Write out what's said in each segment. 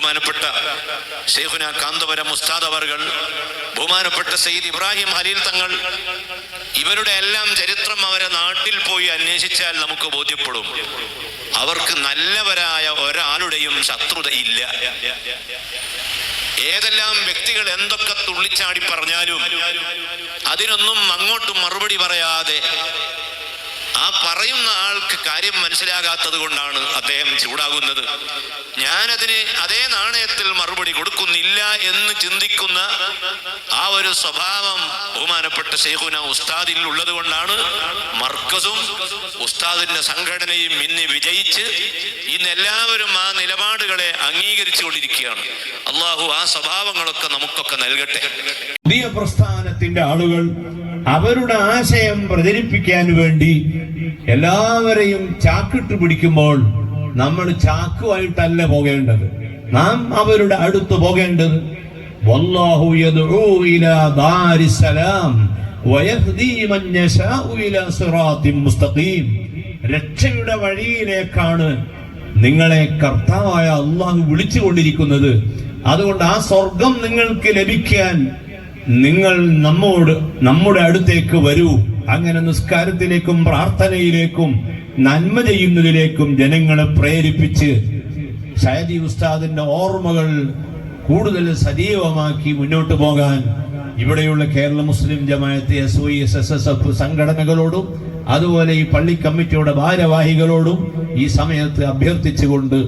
ബഹുമാനപ്പെട്ട ഷെയ്ഖുന കാന്തപുരം മുസ്താദ് അവർകൾ ബഹുമാനപ്പെട്ട സയ്യിദ് ഇബ്രാഹിം ഹലീൽ തങ്ങൾ ഇവരുടെ എല്ലാം ചരിത്രം അവരെ നാട്ടിൽ പോയി അന്വേഷിച്ചാൽ നമുക്ക് ബോധ്യപ്പെടും. അവർക്ക് നല്ലവരായ ഒരാളുടെയും ശത്രുതയില്ല ഏതെല്ലാം വ്യക്തികൾ എന്തൊക്കെ തുള്ളിച്ചാടി പറഞ്ഞാലും അതിനൊന്നും അങ്ങോട്ടും മറുപടി പറയാതെ ആ പറയുന്ന ആൾക്ക് കാര്യം മനസ്സിലാകാത്തത് കൊണ്ടാണ് അദ്ദേഹം ചൂടാകുന്നത്. ഞാനതിന് അതേ നാണയത്തിൽ മറുപടി കൊടുക്കുന്നില്ല എന്ന് ചിന്തിക്കുന്ന ആ ഒരു സ്വഭാവം ബഹുമാനപ്പെട്ട ഷെയ്ഖുന ഉസ്താദിൽ ഉള്ളത് കൊണ്ടാണ് മർക്കസും ഉസ്താദിന്റെ സംഘടനയും ഇന്ന് വിജയിച്ച് ഇന്ന് എല്ലാവരും ആ നിലപാടുകളെ അംഗീകരിച്ചുകൊണ്ടിരിക്കുകയാണ്. അള്ളാഹു ആ സ്വഭാവങ്ങളൊക്കെ നമുക്കൊക്കെ നൽകട്ടെ. പുതിയ പ്രസ്ഥാനത്തിന്റെ ആളുകൾ അവരുടെ ആശയം പ്രചരിപ്പിക്കാൻ വേണ്ടി എല്ലാവരെയും ചാക്കിട്ട് പിടിക്കുമ്പോൾ നമ്മൾ ചാക്കുമായിട്ടല്ല പോകേണ്ടത്. നാം അവരുടെ അടുത്ത് പോകേണ്ടത് രക്ഷയുടെ വഴിയിലേക്കാണ് നിങ്ങളെ കർത്താവായ അള്ളാഹു വിളിച്ചുകൊണ്ടിരിക്കുന്നത്. അതുകൊണ്ട് ആ സ്വർഗം നിങ്ങൾക്ക് ലഭിക്കാൻ നിങ്ങൾ നമ്മോട് നമ്മുടെ അടുത്തേക്ക് വരൂ. അങ്ങനെ നിസ്കാരത്തിലേക്കും പ്രാർത്ഥനയിലേക്കും നന്മ ചെയ്യുന്നതിലേക്കും ജനങ്ങളെ പ്രേരിപ്പിച്ച് ഷാജി ഉസ്താദിന്റെ ഓർമ്മകൾ കൂടുതൽ സജീവമാക്കി മുന്നോട്ട് പോകാൻ ഇവിടെയുള്ള Kerala Muslim Jamaat S O S S S F സംഘടനകളോടും അതുപോലെ ഈ പള്ളി കമ്മിറ്റിയുടെ ഭാരവാഹികളോടും ഈ സമയത്ത് അഭ്യർത്ഥിച്ചുകൊണ്ട്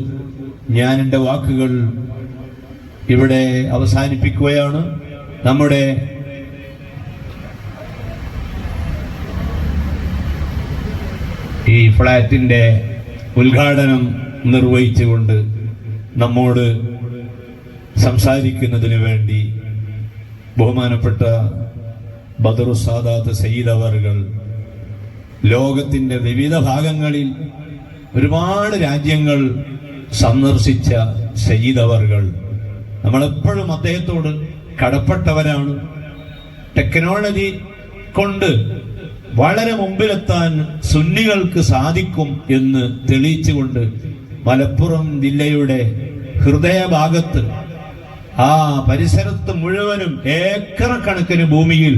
ഞാൻ എന്റെ വാക്കുകൾ ഇവിടെ അവസാനിപ്പിക്കുകയാണ്. നമ്മുടെ ഈ ഫ്ലാറ്റിന്റെ ഉദ്ഘാടനം നിർവഹിച്ചുകൊണ്ട് നമ്മോട് സംസാരിക്കുന്നതിന് വേണ്ടി ബഹുമാനപ്പെട്ട ബദറു സാദാത്ത് സയ്യിദ് അവർകൾ ലോകത്തിന്റെ വിവിധ ഭാഗങ്ങളിൽ ഒരുപാട് രാജ്യങ്ങൾ സന്ദർശിച്ച സയ്യിദ് അവർകൾ നമ്മളെപ്പോഴും അദ്ദേഹത്തോട് കടപ്പെട്ടവരാണ് ടെക്നോളജി കൊണ്ട് വളരെ മുമ്പിലെത്താൻ സുന്നികൾക്ക് സാധിക്കും എന്ന് തെളിയിച്ചുകൊണ്ട് മലപ്പുറം ജില്ലയുടെ ഹൃദയഭാഗത്ത് ആ പരിസരത്ത് മുഴുവനും ഏക്കർ കണക്കിന് ഭൂമിയിൽ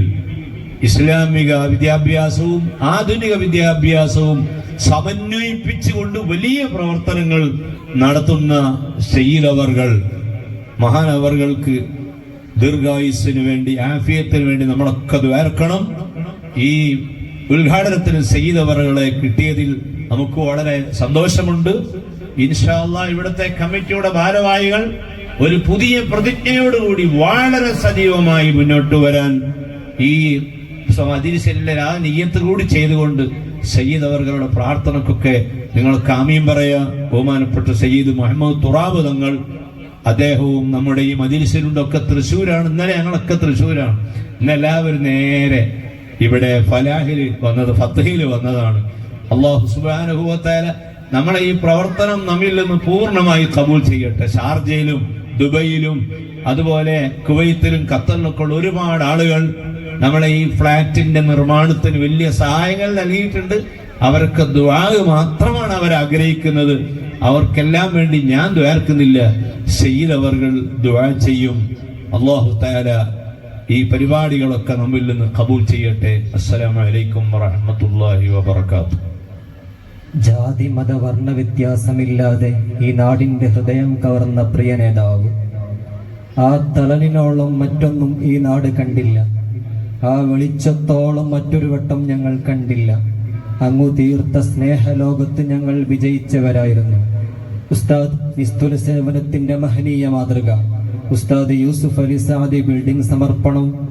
ഇസ്ലാമിക വിദ്യാഭ്യാസവും ആധുനിക വിദ്യാഭ്യാസവും സമന്വയിപ്പിച്ചുകൊണ്ട് വലിയ പ്രവർത്തനങ്ങൾ നടത്തുന്ന ശൈലവർകൾ മഹാനവർകൾക്ക് ദീർഘായുസിന് വേണ്ടി ആഫിയത്തിന് വേണ്ടി നമ്മളൊക്കെ ദ്വാർക്കണം ഈ ഉദ്ഘാടനത്തിന് സയ്യിദവറുകളെ കിട്ടിയതിൽ നമുക്ക് വളരെ സന്തോഷമുണ്ട്. ഇൻഷാല്ല ഇവിടുത്തെ കമ്മിറ്റിയുടെ ഭാരവാഹികൾ ഒരു പുതിയ പ്രതിജ്ഞയോടുകൂടി വളരെ സജീവമായി മുന്നോട്ട് വരാൻ ഈ അതിരിശലിലെ ആ നീയത്ത് കൂടി ചെയ്തുകൊണ്ട് സയ്യിദ് അവർകളുടെ പ്രാർത്ഥനക്കൊക്കെ നിങ്ങൾ കാമ്യം പറയാ. ബഹുമാനപ്പെട്ട സയ്യിദ് മുഹമ്മദ് തുറാബ് തങ്ങൾ അദ്ദേഹവും നമ്മുടെ ഈ മജിലിസിലുണ്ട് ഒക്കെ തൃശ്ശൂരാണ്. ഇന്നലെ ഞങ്ങളൊക്കെ തൃശ്ശൂരാണ്. ഇന്നെല്ലാവരും നേരെ ഇവിടെ ഫലാഹിൽ വന്നത് ഫത്തഹിൽ വന്നതാണ്. അള്ളാഹു സുബാനുഭവത്താല നമ്മളെ ഈ പ്രവർത്തനം നമ്മിൽ നിന്ന് പൂർണമായി കബൂൽ ചെയ്യട്ടെ. ഷാർജയിലും ദുബൈയിലും അതുപോലെ കുവൈത്തിലും ഖത്തറിലൊക്കെ ഒരുപാട് ആളുകൾ നമ്മളെ ഈ ഫ്ളാറ്റിന്റെ നിർമ്മാണത്തിന് വലിയ സഹായങ്ങൾ നൽകിയിട്ടുണ്ട്. അവർക്ക് ദ്വാഗ് മാത്രമാണ് അവർ ആഗ്രഹിക്കുന്നത്. അവർക്കെല്ലാം വേണ്ടി ഞാൻ ദ്വാർക്കുന്നില്ല ശൈലവർകൾ അവർകൾ ദ്വാ ചെയ്യും. അള്ളാഹു താല ഈ പരിപാടികളൊക്കെ നമ്മിൽ നിന്ന് കബൂൽ ചെയ്യട്ടെ. അസ്സലാമലൈക്കും വറഹമത്തല്ലാഹി വബർക്കാത്തു ജാതി മത വർണ വ്യത്യാസമില്ലാതെ ഈ നാടിന്റെ ഹൃദയം കവർന്ന പ്രിയ നേതാവ്. ആ തളലിനോളം മറ്റൊന്നും ഈ നാട് കണ്ടില്ല. ആ വെളിച്ചത്തോളം മറ്റൊരു വട്ടം ഞങ്ങൾ കണ്ടില്ല. അങ്ങു തീർത്ത സ്നേഹലോകത്ത് ഞങ്ങൾ വിജയിച്ചവരായിരുന്നു. ഉസ്താദ് നിസ്തുല സേവനത്തിന്റെ മഹനീയ മാതൃക. ഉസ്താദ് യൂസുഫ് അലി സാദി ബിൽഡിംഗ് സമർപ്പണം